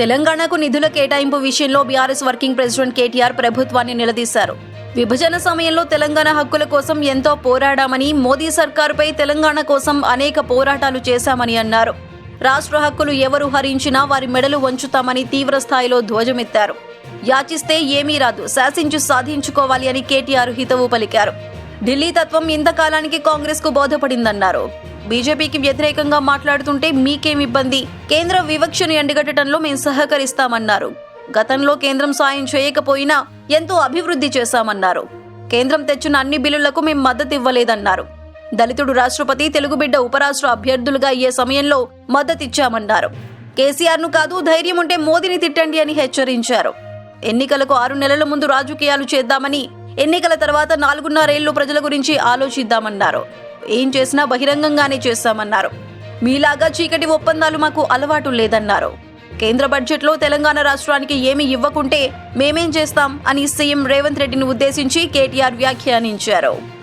తెలంగాణకు నిధుల కేటాయింపు విషయంలో బీఆర్ఎస్ వర్కింగ్ ప్రెసిడెంట్ కేటీఆర్ ప్రభుత్వాన్ని నిలదీశారు. విభజన సమయంలో తెలంగాణ హక్కుల కోసం ఎంతో పోరాడామని మోదీ సర్కారుపై తెలంగాణ కోసం అనేక పోరాటాలు చేశామని అన్నారు. రాష్ట్ర హక్కులు ఎవరు హరించినా వారి మెడలు వంచుతామని తీవ్ర స్థాయిలో ధ్వజమెత్తారు. యాచిస్తే ఏమీ రాదు శాసించి సాధించుకోవాలి అని కేటీఆర్ హితవు పలికారు. ఢిల్లీ తత్వం ఇంతకాలానికి కాంగ్రెస్కు బోధపడిందన్నారు. బీజేపీకి వ్యతిరేకంగా మాట్లాడుతుంటే మీకేం ఇబ్బంది? కేంద్ర వివక్షను ఎండగట్టడంలో మేము సహకరిస్తామన్నారు. గతంలో కేంద్రం సాయం చేయకపోయినా ఎంతో అభివృద్ధి చేశామన్నారు. కేంద్రం తెచ్చిన అన్ని బిల్లులకు మేము మద్దతు ఇవ్వలేదన్నారు. దళితుడు రాష్ట్రపతి తెలుగు బిడ్డ ఉపరాష్ట్ర అభ్యర్థులుగా అయ్యే సమయంలో మద్దతిచ్చామన్నారు కేసీఆర్ను కాదు ధైర్యం ఉంటే మోదీని తిట్టండి అని హెచ్చరించారు. ఎన్నికలకు ఆరు నెలల ముందు రాజకీయాలు చేద్దామని ఎన్నికల తర్వాత నాలుగున్నరేళ్ళు ప్రజల గురించి ఆలోచిద్దామన్నారు. ఏం చేసినా బహిరంగంగానే చేస్తామన్నారు. మీలాగా చీకటి ఒప్పందాలు మాకు అలవాటు లేదన్నారు. కేంద్ర బడ్జెట్లో తెలంగాణ రాష్ట్రానికి ఏమి ఇవ్వకుంటే మేమేం చేస్తాం అని సీఎం రేవంత్ రెడ్డిని ఉద్దేశించి కేటీఆర్ వ్యాఖ్యానించారు.